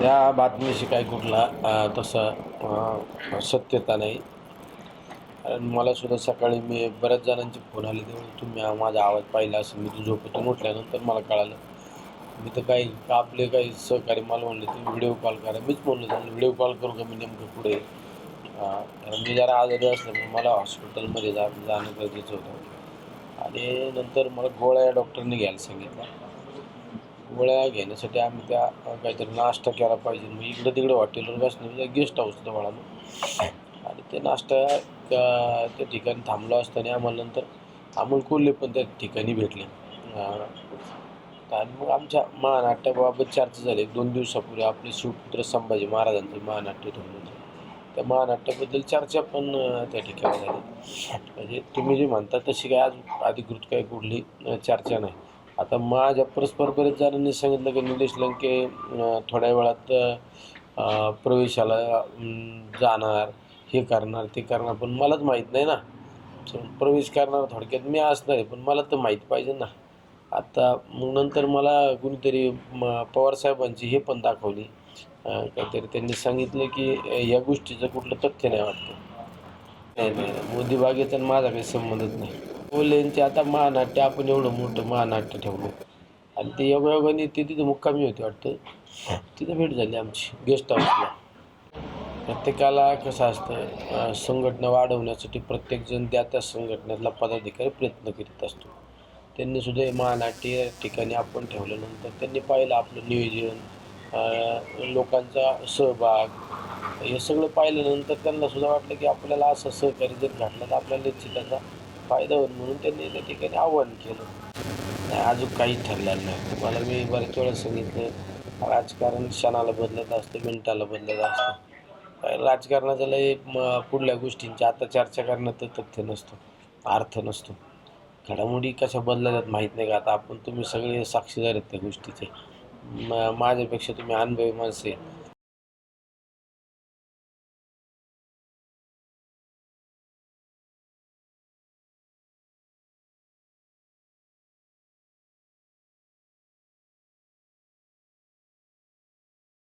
त्या बातमीशी काही कुठला तसं तसा सत्यता नाही. कारण मलासुद्धा सकाळी मी बऱ्याच जणांचे फोन आले तेव्हा तुम्ही माझा आवाज पाहिला असं मी झोपेतून उठल्यानंतर मला कळालं. मी तर काही आपले काही सहकारी मला म्हणले तुम्ही व्हिडिओ कॉल करा. मीच बोललो त्यांना व्हिडिओ कॉल करू का मी नेमकं पुढे कारण मी जरा आजारी असल्यामुळे मला हॉस्पिटलमध्ये जा जाणं गरजेचं होतं. आणि नंतर मला गोळ्या डॉक्टरने घ्यायला सांगितलं. गोळ्या घेण्यासाठी आम्ही त्या काहीतरी नाश्ता केला पाहिजे. मग इकडं तिकडं हॉटेलवर बसणं गेस्ट हाऊस जवळ आणि ते नाश्ता त्या त्या ठिकाणी थांबलो असताना आम्हाला नंतर अमोल कोल्हे पण त्या ठिकाणी भेटले. आणि मग आमच्या महानाट्याबाबत चर्चा झाली. एक दोन दिवसापूर्वी आपले शिवपुत्र संभाजी महाराजांचं महानाट्य ठेवलं होतं त्या महानाट्याबद्दल चर्चा पण त्या ठिकाणी झाली. म्हणजे तुम्ही जे म्हणता तशी काय आज अधिकृत काही कुठली चर्चा नाही. आता माझ्या परस्पर बरेच जणांनी सांगितलं की निलेश लंके थोड्या वेळात प्रवेशाला जाणार हे करणार ते करणार पण मलाच माहीत नाही ना. प्रवेश करणार थोडक्यात मी असणार आहे पण मला तर माहीत पाहिजे ना. आता मग नंतर मला कुणीतरी म पवारसाहेबांची हे पण दाखवली. काहीतरी त्यांनी सांगितलं की या गोष्टीचं कुठलं तथ्य नाही वाटतं. नाही नाही मोदी बागेचा आणि माझा काही संबंधच नाही. ते आता महानाट्य आपण एवढं मोठं महानाट्य ठेवलं. आणि ते योगायोगाने ते तिथं मुक्कामी होते वाटतं. तिथं भेट झाली आमची गेस्ट हाऊसला प्रत्येकाला कसं असतं संघटना वाढवण्यासाठी प्रत्येकजण त्या त्या संघटनेतला पदाधिकारी प्रयत्न करीत असतो. त्यांनी सुद्धा महानाट्य या ठिकाणी आपण ठेवल्यानंतर त्यांनी पाहिलं आपलं नियोजन लोकांचा सहभाग हे सगळं पाहिल्यानंतर त्यांना सुद्धा वाटलं की आपल्याला असं सहकार्य जर घातलं तर आपल्याला निश्चित त्याचा फायदा होईल म्हणून त्यांनी त्या ठिकाणी आव्हान केलं. नाही अजून काहीच ठरलेलं नाही. तुम्हाला मी बऱ्याच वेळा सांगितलं राजकारण क्षणाला बदलत असतं मिनिटाला बदलत असतं. काय राजकारणाचा म- पुढल्या गोष्टींची आता चर्चा करण्यात तथ्य नसतं अर्थ नसतो. घडामोडी कशा बदलतात माहीत नाही का? आता आपण तुम्ही सगळे साक्षीदार आहेत त्या गोष्टीचे. म- माझ्यापेक्षा तुम्ही अनुभवी माणसे